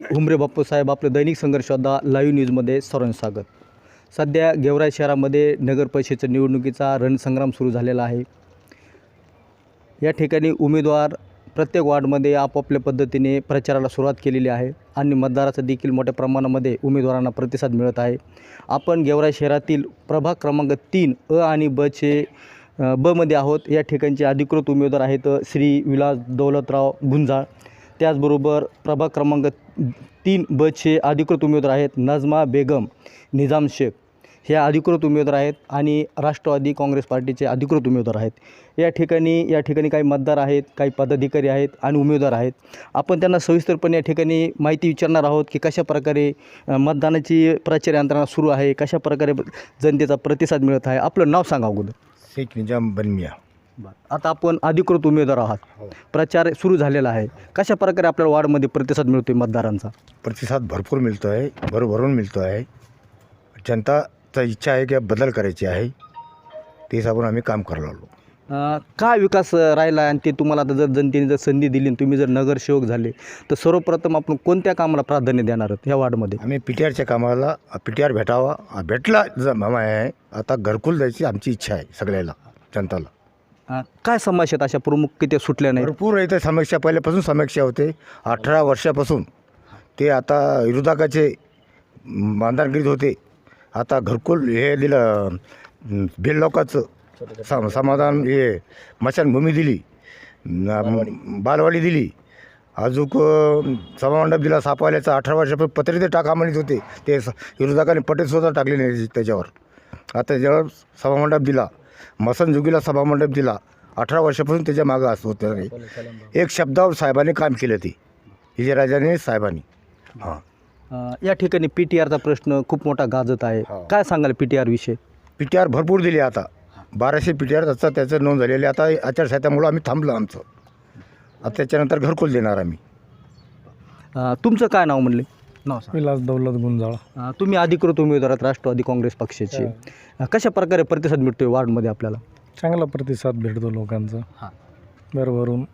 घुमरे बाप्पू साहेब आपलं दैनिक संघर्षदा लाईव्ह न्यूजमध्ये सर्वांचं स्वागत. सध्या गेवराई शहरामध्ये नगर परिषदेच्या निवडणुकीचा रणसंग्राम सुरू झालेला आहे. या ठिकाणी उमेदवार प्रत्येक वार्डमध्ये आपापल्या पद्धतीने प्रचाराला सुरुवात केलेली आहे आणि मतदाराचा देखील मोठ्या प्रमाणामध्ये उमेदवारांना प्रतिसाद मिळत आहे. आपण गेवराई शहरातील प्रभाग क्रमांक तीन अ आणि बचे बमध्ये आहोत. या ठिकाणचे अधिकृत उमेदवार आहेत श्री विलास दौलतराव गुंजाळ. त्याचबरोबर प्रभाग क्रमांक तीन बचे अधिकृत उमेदवार आहेत नजमा बेगम निजाम शेख. हे अधिकृत उमेदवार आहेत आणि राष्ट्रवादी काँग्रेस पार्टीचे अधिकृत उमेदवार आहेत. या ठिकाणी या ठिकाणी काही मतदार आहेत काही पदाधिकारी आहेत आणि उमेदवार आहेत. आपण त्यांना सविस्तरपणे या ठिकाणी माहिती विचारणार आहोत की कशा प्रकारे मतदानाची प्रचार यंत्रणा सुरू आहे कशा प्रकारे जनतेचा प्रतिसाद मिळत आहे. आपलं नाव सांगा अगोदर. शेख निजाम आता आपण अधिकृत उमेदवार आहात. प्रचार सुरू झालेला आहे. कशा प्रकारे आपल्याला वार्डमध्ये प्रतिसाद मिळतो आहे मतदारांचा? प्रतिसाद भरपूर मिळतो आहे भरभरून मिळतो आहे जनताचा इच्छा आहे की बदल करायची आहे. तेच आपण आम्ही काम करायला लागलो. अ, काय विकास अ, राहिला आणि ते तुम्हाला आता जर जनतेने जर संधी दिली आणि तुम्ही जर नगरसेवक झाले तर सर्वप्रथम आपण कोणत्या कामाला प्राधान्य देणार आहोत ह्या वार्डमध्ये? आम्ही पी टी आरच्या कामाला पी टी आर भेटावा भेटला ज- मामा आहे. आता घरकुल द्यायची आमची इच्छा आहे सगळ्याला जनताला. काय समस्या आहेत अशा प्रमुख किती सुटल्या नाही भरपूर इथे समीक्षा पहिल्यापासून समीक्षा होते. अठरा वर्षापासून ते आता विरोधकाचे बांधणगिरीत होते. आता घरकुल हे दिलं अं, लोकाचं लोकांचं सम समाधान हे मशानभूमी दिली न- बालवाडी दिली. अजूक सभामंडप दिला सापवाल्याचा. अठरा वर्षापूर्वी पत्रे ते टाका म्हणत होते. ते स- विरोधकाने पटेल सुद्धा टाकले नाही त्याच्यावर. आता त्याच्यावर सभामंडप दिला मसनजुगीला सभामंडप दिला. अठरा वर्षापासून त्याच्या मागं असतो होतं एक शब्दावर साहेबांनी काम केलं ते. विजयराजाने साहेबांनी. हां. अ, या ठिकाणी पी टी आरचा प्रश्न खूप मोठा गाजत आहे. हो. काय सांगाल पी टी आर विषय? पी टी आर भरपूर दिली आता. बाराशे पी टी आर त्याचा त्याचं नोंद झालेली. आहे. आता आचारसंहितामुळं आम्ही थांबलो आमचं. आता त्याच्यानंतर घरकुल देणार आम्ही. अ, तुमचं काय नाव म्हणले? नाव सांगा. विलास दौलत गुंजाळ. अ, तुम्ही अधिकृत उमेदवार आहात राष्ट्रवादी काँग्रेस पक्षाचे. अ, कशा प्रकारे प्रतिसाद मिळतोय वार्डमध्ये आपल्याला? चांगला प्रतिसाद भेटतो लोकांचा. हां. बरोबरून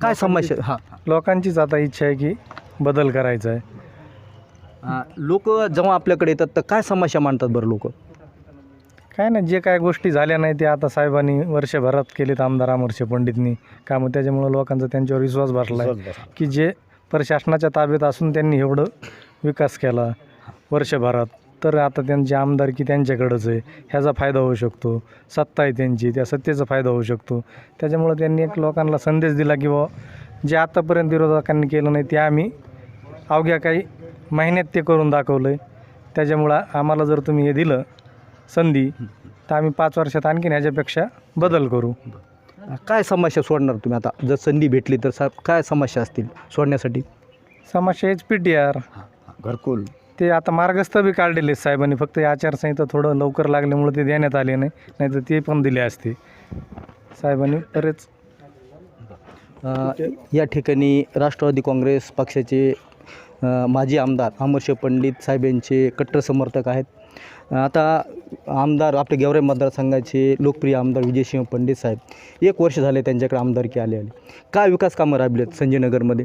काय समस्या? हां लोकांचीच आता इच्छा आहे की बदल करायचा आहे. लोक जेव्हा आपल्याकडे येतात तर काय समस्या मांडतात बरं लोक? काय ना जे काय गोष्टी झाल्या नाही ते आता साहेबांनी वर्षभरात केलेत आमदार अमरशे पंडितनी कामं. त्याच्यामुळं लोकांचा त्यांच्यावर विश्वास भरला आहे की जे प्रशासनाच्या ताब्यात असून त्यांनी एवढं विकास केला वर्षभरात. तर आता त्यांची आमदारकी त्यांच्याकडंच आहे. ह्याचा फायदा होऊ शकतो. सत्ता आहे त्यांची त्या सत्तेचा फायदा होऊ शकतो. त्याच्यामुळं त्यांनी एक लोकांना संदेश दिला की बाबा जे आत्तापर्यंत विरोधकांनी केलं नाही ते आम्ही अवघ्या काही महिन्यात ते करून दाखवलं आहे त्याच्यामुळं आम्हाला जर तुम्ही हे दिलं संधी तर आम्ही पाच वर्षात आणखीन ह्याच्यापेक्षा बदल करू. काय समस्या सोडणार तुम्ही आता? जर संधी भेटली तर सा काय समस्या असतील सोडण्यासाठी? समस्या एच पी टी आर घरकुल. ते आता मार्गस्थ बी काढलेले आहेत साहेबांनी. फक्त हे आचारसंहिता थोडं लवकर लागल्यामुळे ते देण्यात आले नाही. नाही तर ते पण दिले असते. साहेबांनी बरेच अ, या ठिकाणी राष्ट्रवादी काँग्रेस पक्षाचे अ, माजी आमदार अमरशे पंडित साहेब यांचे कट्टर समर्थक आहेत. आता आमदार आपले गेवराई मतदारसंघाचे लोकप्रिय आमदार विजयसिंह पंडित साहेब एक वर्ष झाले त्यांच्याकडे आमदारकी आले आले. काय विकास कामं राबलेत संजयनगरमध्ये?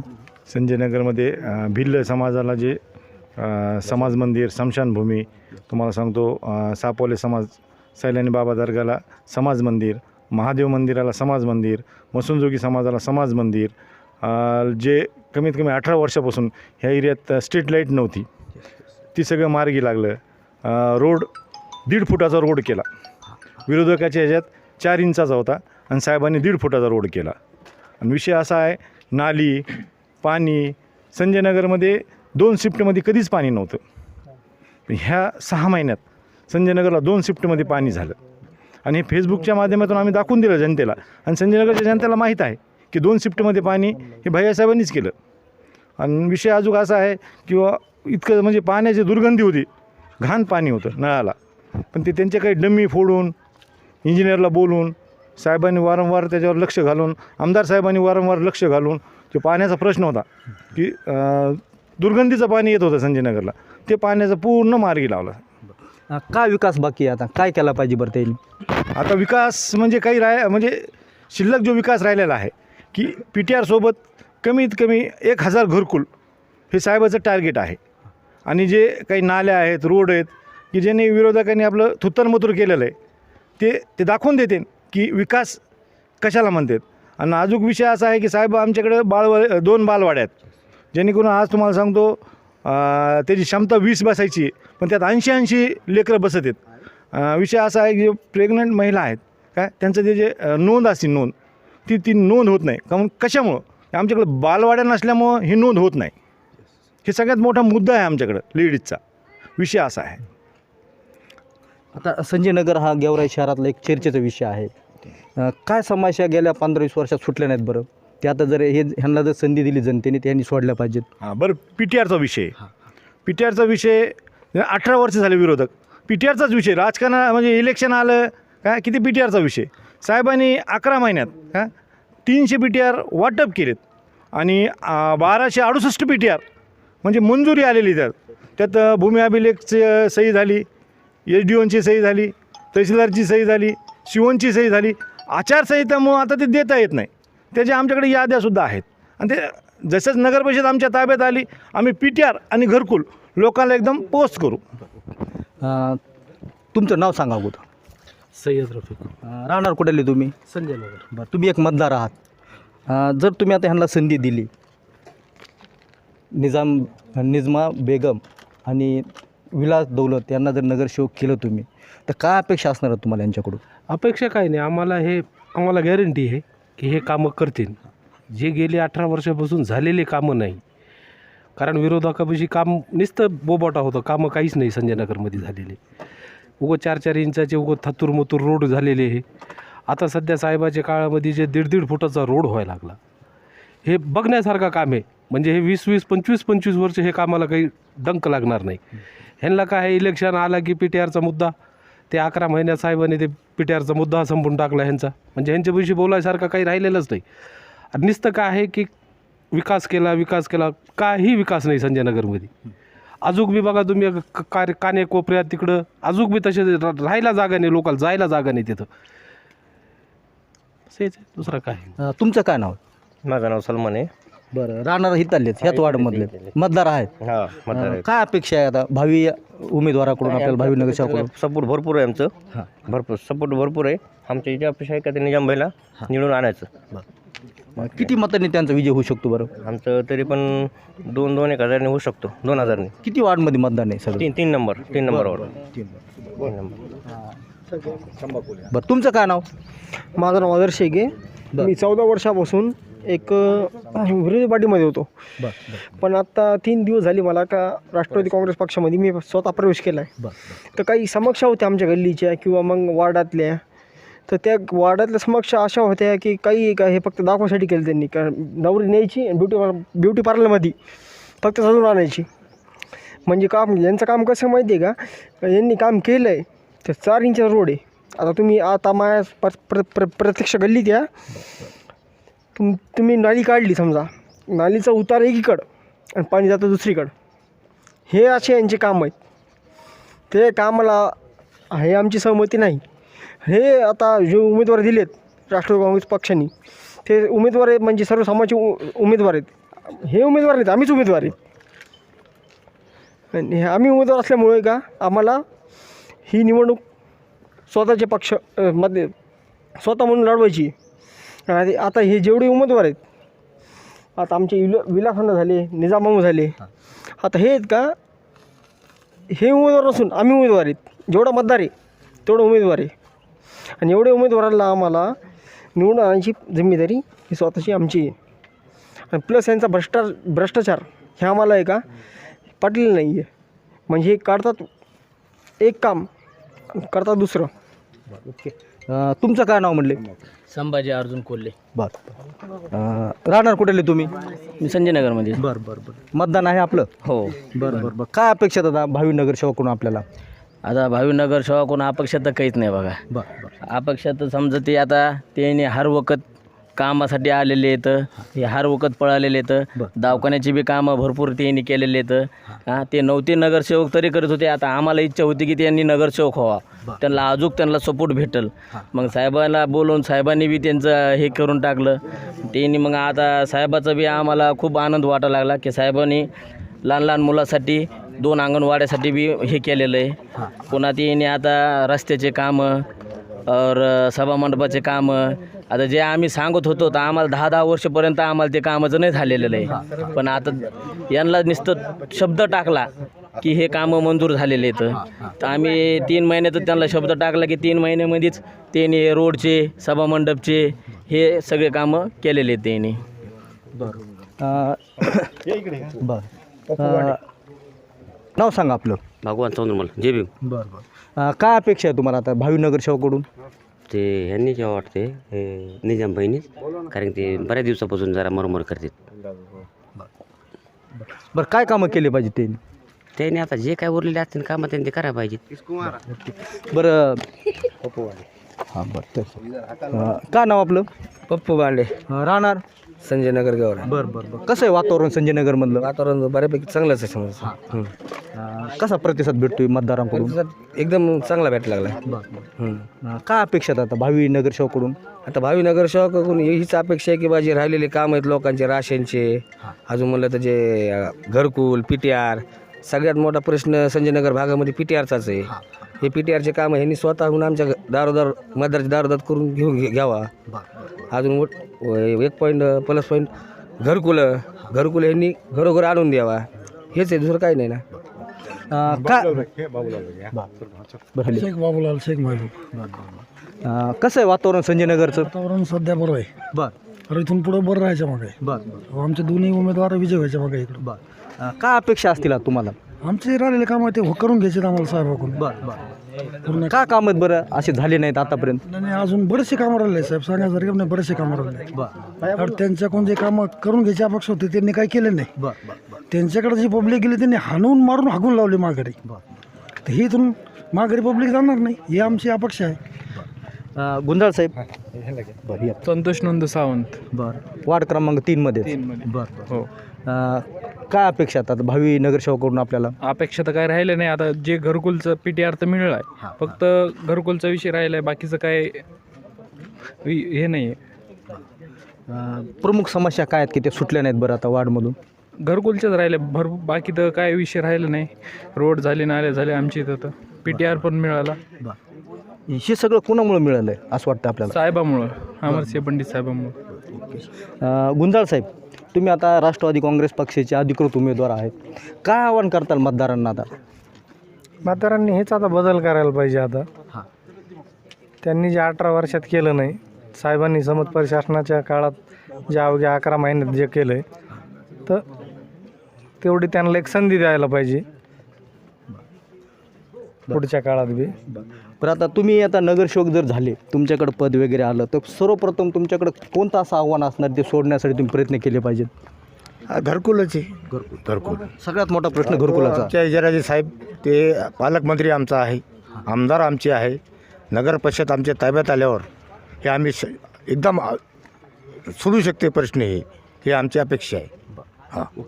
संजयनगरमध्ये भिल्ल समाजाला जे समाज मंदिर स्मशानभूमी तुम्हाला सांगतो सापोले समाज सैलानी बाबा दर्गाला समाज मंदिर महादेव मंदिराला समाज मंदिर मसुनजोगी समाजाला समाज मंदिर जे कमीत कमी अठरा वर्षापासून ह्या एरियात स्ट्रीट लाइट नव्हती ती सगळं मार्गी लागलं. रोड दीड फुटाचा रोड केला. विरोधकाच्या ह्याच्यात चार इंचाचा होता आणि साहेबांनी दीड फुटाचा रोड केला. आणि विषय असा आहे नाली पाणी संजयनगरमध्ये दोन शिफ्टमध्ये कधीच पाणी नव्हतं. ह्या सहा महिन्यात संजयनगरला दोन शिफ्टमध्ये पाणी झालं. आणि हे फेसबुकच्या माध्यमातून आम्ही दाखवून दिलं जनतेला. आणि संजयनगरच्या जनतेला माहीत आहे की दोन शिफ्टमध्ये पाणी हे भैयासाहेबांनीच केलं. आणि विषय अजून असा आहे किंवा इतकं म्हणजे पाण्याची दुर्गंधी होती. घाण पाणी होतं नळाला. पण ते त्यांचे काही डम्मी फोडून इंजिनियरला बोलून साहेबांनी वारंवार त्याच्यावर लक्ष घालून आमदार साहेबांनी वारंवार लक्ष घालून तो पाण्याचा प्रश्न होता की दुर्गंधीचं पाणी येत होतं संजयनगरला. ते पाण्याचा पूर्ण मार्गी लावला. काय विकास बाकी आहे आता? काय केला पाहिजे बरं त्यांनी? आता विकास म्हणजे काही राय म्हणजे शिल्लक जो विकास राहिलेला आहे की पी टी आरसोबत कमीत कमी एक हजार घरकुल हे साहेबाचं टार्गेट आहे. आणि जे काही नाल्या आहेत रोड आहेत की ज्यांनी विरोधकांनी आपलं थुत्तरमतूर केलेलं आहे ते ते दाखवून देतील की विकास कशाला म्हणतात. आणि अजून विषय असा आहे की साहेब आमच्याकडे बाळव दोन बालवाड्या आहेत. जेणेकरून आज तुम्हाला सांगतो त्याची क्षमता वीस बसायची पण त्यात ऐंशी ऐंशी लेकरं बसत आहेत. विषय असा आहे की प्रेग्नंट महिला आहेत काय त्यांचं ते जे नोंद असते नोंद ती ती नोंद होत नाही. कारण कशामुळं? आमच्याकडे बालवाड्या नसल्यामुळं ही नोंद होत नाही. हे सगळ्यात मोठा मुद्दा आहे आमच्याकडं लेडीजचा. विषय असा आहे. आता संजय नगर हा गेवराई शहरातला एक चर्चेचा विषय आहे. अ, काय समस्या गेल्या पंधरा वीस वर्षात सुटल्या नाहीत बरं? ते आता जर हे ह्यांना जर संधी दिली जनतेने त्यांनी सोडल्या पाहिजेत. हां बरं पी टी आरचा विषय. पी टी आरचा विषय अठरा वर्ष झाले विरोधक. पी टी आरचाच विषय राजकारण म्हणजे इलेक्शन आलं काय किती पी टी आरचा विषय? साहेबांनी अकरा महिन्यात का तीनशे पी टी आर वाटप केलेत. आणि आ, बाराशे अडुसष्ट पी टी आर म्हणजे मंजुरी आलेली त्यात. त्यात भूमी अभिलेखची सही झाली एच डी ओनची सही झाली तहसीलदारची सही झाली शिवनची सही झाली. आचारसंहितामुळं आता ते देता येत नाही. त्याच्या आमच्याकडे याद्यासुद्धा आहेत. आणि ते जसंच नगर परिषद आमच्या ताब्यात आली आम्ही पी टी आर आणि घरकुल लोकांना एकदम पोस्ट करू. अ, तुमचं नाव सांगा अगोदर. सय्यद रफिक. अ, राहणार कुठले तुम्ही? संजय नगर. बरं तुम्ही एक मतदार आहात. अ, जर तुम्ही आता ह्यांना संधी दिली निजाम निजमा बेगम आणि विलास दौलत यांना जर नगरसेवक केलं तुम्ही तर काय अपेक्षा असणार आहेत तुम्हाला यांच्याकडून? अपेक्षा काय नाही. आम्हाला हे आम्हाला गॅरंटी आहे की हे कामं करतील. जे गेले अठरा वर्षापासून झालेले कामं नाही. कारण विरोधकापाशी काम नुसतं बोबाटा होतं. कामं काहीच नाही संजयनगरमध्ये झालेले. उगं चार चार इंचाचे उगं थतूर रोड झालेले आहे आता सध्या साहेबाच्या काळामध्ये जे दीड दीड फुटाचा रोड व्हायला लागला. हे बघण्यासारखं काम आहे. म्हणजे हे वीस वीस पंचवीस पंचवीस वर्ष हे कामाला काही डंक लागणार नाही. ह्यांना काय आहे, इलेक्शन आला की पी टी आरचा मुद्दा ते अकरा महिन्यात साहेबांनी ते पी टी आरचा मुद्दा संपून टाकला ह्यांचा. म्हणजे ह्यांच्याविषयी बोलायसारखं काही राहिलेलंच नाही. आणि नुसतं काय आहे की विकास केला विकास केला काही विकास नाही संजय नगरमध्ये अजूक बी बघा तुम्ही क- काने कोपऱ्यात तिकडं अजूक बी तसे रा- राहायला जागा नाही लोकांना जायला जागा नाही तिथं. तेच आहे, दुसरं काय? तुमचं काय नाव? माझं नाव सलमान आहे. बरं राहणार हितालेच ह्याच वार्डमधले मतदार आहेत. हा अ, काय अपेक्षा आहे आता भावी उमेदवाराकडून आपल्याला भावी नगरसेवकाकडून? सपोर्ट भरपूर आहे आमचं. हां. भरपूर सपोर्ट भरपूर आहे. आमच्या इथे अपेक्षा आहे का ते निजाम भाईला निवडून आणायचं. मग किती मतांनी त्यांचा विजय होऊ शकतो बरं? आमचं तरी पण दोन दोन एक हजारने होऊ शकतो. दोन हजारने. किती वार्डमध्ये मतदान आहे सगळं? तीन तीन नंबर तीन नंबरवर तीन नंबर. बरं तुमचं काय नाव? माझं नाव आदर्श शेगे. मी चौदा वर्षापासून एक विरोधी पार्टीमध्ये होतो. पण आता तीन दिवस झाले मला का राष्ट्रवादी काँग्रेस पक्षामध्ये मी स्वतः प्रवेश केला आहे तर काही समस्या होत्या आमच्या गल्लीच्या किंवा मग वार्डातल्या. तर त्या वार्डातल्या समस्या अशा होत्या की काही का हे फक्त दाखवासाठी केलं त्यांनी. का नवरी न्यायची आणि ब्युटी ब्युटी पार्लरमध्ये फक्त सजून आणायची. म्हणजे काम यांचं काम कसं माहिती आहे का? यांनी काम केलं आहे तर चार इंचा रोड आहे. आता तुम्ही आता प्र प्र प्रत्यक्ष गल्लीत या. तुम तुम्ही नाली काढली समजा. नालीचा उतार एकीकडं आणि पाणी जातं दुसरीकडं. हे असे यांचे काम आहेत. ते कामाला हे आमची सहमती नाही. हे आता जे उमेदवार दिलेत राष्ट्रवादी काँग्रेस पक्षाने ते उमेदवार आहेत म्हणजे सर्वसामान्य उ उमेदवार आहेत. हे उमेदवार आहेत आम्हीच उमेदवार आहेत. आणि हे आम्ही उमेदवार असल्यामुळे का आम्हाला ही निवडणूक स्वतःचे पक्षमध्ये स्वतः म्हणून लढवायची आणि आता हे जेवढे उमेदवार आहेत आता आमचे विल विलाखंड झाले निजामामू झाले. आता हे आहेत का? हे उमेदवार नसून आम्ही उमेदवार आहेत. जेवढा मतदार आहे तेवढं उमेदवार आहे. आणि एवढ्या उमेदवाराला आम्हाला निवडून आणायची जिम्मेदारी ही स्वतःची आमची आहे. आणि प्लस यांचा भ्रष्टा भ्रष्टाचार हे आम्हाला आहे का? पटलेलं नाही आहे म्हणजे हे काढतात एक काम करतात दुसरं. अ, तुमचं काय नाव म्हणले? संभाजी अर्जुन कोल्हे. बरं अ, राहणार कुठले तुम्ही? मी संजय नगरमध्ये बरं बरं बरं. मतदान आहे आपलं? हो. बरं बरं बरं. काय अपेक्षा आता भावी नगरसेवकडून आपल्याला? आता भावी नगर सेवा कोण अपेक्षा तर काहीच नाही बघा. बरं बरं. अपेक्षा तर समजा ते आता त्याने हर वखत कामासाठी आलेले आहेत. हे हर वखत पळालेले आहेत. दवाखान्याची बी कामं भरपूर त्यांनी केलेले आहेत. हां. ते नव्हते नगरसेवक तरी करत होते. आता आम्हाला इच्छा होती की त्यांनी नगरसेवक व्हावा. त्यांना अजून त्यांना सपोर्ट भेटल. मग साहेबाला बोलवून साहेबांनी बी त्यांचं हे करून टाकलं. त्यांनी मग आता साहेबाचा बी आम्हाला खूप आनंद वाटायला लागला की साहेबांनी लहान लहान मुलासाठी दोन अंगणवाड्यासाठी बी हे केलेलं आहे. पुन्हा तिने आता रस्त्याचे कामं और सभामंडपाचे कामं आता जे आम्ही सांगत होतो तर आम्हाला दहा दहा वर्षपर्यंत आम्हाला ते कामाचं नाही झालेलं आहे. पण आता यांना नुसतं शब्द टाकला की हे कामं मंजूर झालेले आहेत. तर आम्ही तीन महिन्यात त्यांना शब्द टाकला की तीन महिन्यामध्येच त्यांनी रोडचे सभामंडपचे हे सगळे कामं केलेले आहेत त्यांनी. बरं. अ, नाव सांगा आपलं. भगवान चंद्रमल जे बी बरं बरं. काय अपेक्षा आहे तुम्हाला आता भावी नगरसेवकडून ते ह्यांनी जेव्हा वाटते हे निजाम बहिणीच कारण ते बऱ्याच दिवसापासून जरा मरमर करतात. बरं काय कामं केले पाहिजे त्यांनी? त्याने आता जे काय उरलेले असतील कामं त्यांनी ते करायला पाहिजेत. बरं. हां बरं तर काय नाव आपलं? पप्पू बांडे. अ, राहणार? संजय नगर गौर बरं बरं बरं. कसं आहे वातावरण संजय नगरमधलं वातावरण बऱ्यापैकी चांगलंच आहे समजा. अ, कसा प्रतिसाद भेटतोय मतदारांकडून? एकदम चांगला भेटायला लागला. अ, काय अपेक्षा आहेत आता भावी नगरसेवकडून आता भावी नगर सेवकाकडून हीच अपेक्षा आहे की बा जे राहिलेले काम आहेत लोकांचे राशनचे. अजून म्हणलं तर जे अ, घरकुल पी टी आर सगळ्यात मोठा प्रश्न संजय नगर भागामध्ये पी टी आरचाच आहे. हे पी टी आरचे कामं ह्यांनी स्वतःहून आमच्या दारोदार मतदारचे दारोदार करून घेऊन घे- घ्यावा. अजून मोठ- व- एक पॉईंट प्लस पॉईंट घरकुलं घरकुलं ह्यांनी घरोघर आणून द्यावा. हेच आहे दुसरं काही नाही ना. अ, काय बरं. हल्ली. शेख बाबूलाल शेख अ, कसं आहे वातावरण संजय नगरचं वातावरण सध्या बरं आहे. बर. तर इथून पुढे बरं राहायच्या मागे बर आमचे दोन्ही उमेदवार विजय व्हायच्या मागे इकडे. बर. अ, काय अपेक्षा असतील आता तुम्हाला? आमचे राहिलेले काम आहे ते हो- करून घ्यायचे आम्हाला साहेबाकडून बर बर काय काम आहेत बरं असे झाले नाहीत आतापर्यंत? आणि अजून बरेचसे कामं राहिले साहेब. सांगायसारखे नाही बरेचसे कामं राहिले बर. तर त्यांच्याकडून जे कामं करून घ्यायची अपेक्षा होती त्यांनी काही केले नाही. बर बर बर. त्यांच्याकडे जी पब्लिक गेली त्यांनी हाणून मारून हाकून लावली माघारी. तर ही इथून माघारी पब्लिक जाणार नाही ही आमची अपेक्षा आहे. अ, गुंजाळ साहेब. बरं या. संतोष नंद सावंत. बर. वार्ड क्रमांक तीनमध्ये. तीनमध्ये. बर. हो. काय अपेक्षा आहेत? आता भावी नगरसेवकडून आपल्याला? अपेक्षा तर काय राहिलं नाही. आता जे घरकुलचं पी टी आर तर मिळलं आहे. फक्त घरकुलचा विषय राहिला आहे बाकीचं काय वि- हे नाही आहे अ, प्रमुख समस्या काय आहेत की ते सुटल्या नाहीत बरं आता वार्डमधून? घरकुलचेच राहिले भर बाकी तर काय विषय राहिलं नाही. रोड झाले नाले झाले आमच्या इथं तर. पी टी आर पण मिळाला. हे सगळं कोणामुळे मिळालं आहे असं वाटतं आपल्याला? साहेबामुळं अमरसिंह पंडित साहेबामुळं. अ, गुंजाळ साहेब तुम्ही आता राष्ट्रवादी काँग्रेस पक्षाचे अधिकृत उमेदवार आहेत. काय आवाहन करताल मतदारांना आता? म्हातारांनी हेच आता बदल करायला पाहिजे आता. त्यांनी जे अठरा वर्षात केलं नाही साहेबांनी समज प्रशासनाच्या काळात जे अवघ्या अकरा महिन्यात जे केलं आहे तर तेवढी त्यांना एक संधी द्यायला पाहिजे. पुढच्या काळात बी. बरं आता तुम्ही आता नगरसेवक जर झाले तुमच्याकडे पद वगैरे आलं तर सर्वप्रथम तुमच्याकडं कोणतं असं आव्हान असणार ते सोडण्यासाठी तुम्ही प्रयत्न केले पाहिजेत? घरकुलच आहे. घरकुल. सगळ्यात मोठा प्रश्न घरकुलाचा. आमच्या इजराजी साहेब ते पालकमंत्री आमचा आहे आमदार आमचे आहे नगर परिषद आमच्या ताब्यात आल्यावर हे आम्ही स एकदम आ- सोडू शकते प्रश्न हे हे आमची अपेक्षा आहे. हां.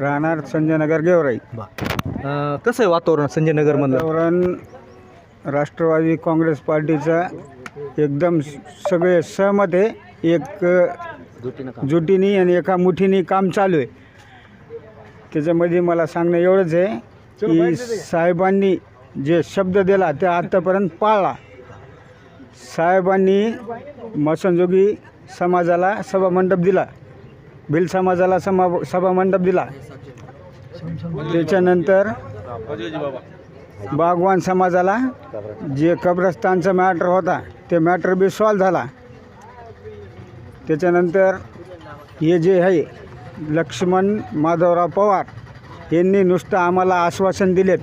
राहणार संजय नगर गेवराई. अं, कसं आहे वातावरण संजय नगरमधलं वातावरण राष्ट्रवादी काँग्रेस पार्टीचा एकदम सगळे सहमत आहे. एक जुटीनी आणि एका मुठीने काम चालू आहे. त्याच्यामध्ये मला सांगणं एवढंच आहे की साहेबांनी जे शब्द दिला ते आत्तापर्यंत पाळला. साहेबांनी मसनजोगी समाजाला सभामंडप दिला. भिल समाजाला समा सभामंडप दिला. त्याच्यानंतर बागवान समाजाला जे कब्रस्तानचा मॅटर होता ते मॅटर बी सॉल्व झाला. त्याच्यानंतर हे जे आहे लक्ष्मण माधवराव पवार यांनी नुसतं आम्हाला आश्वासन दिलेत.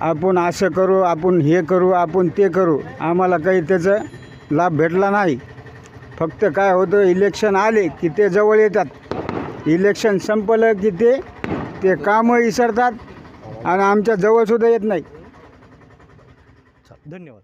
आपण असं करू आपण हे करू आपण ते करू आम्हाला काही त्याचं लाभ भेटला नाही. फक्त काय होतं इलेक्शन आले की ते जवळ येतात. इलेक्शन संपलं की ते ते कामं विसरतात आणि आमच्या जवळसुद्धा येत नाही. धन्यवाद.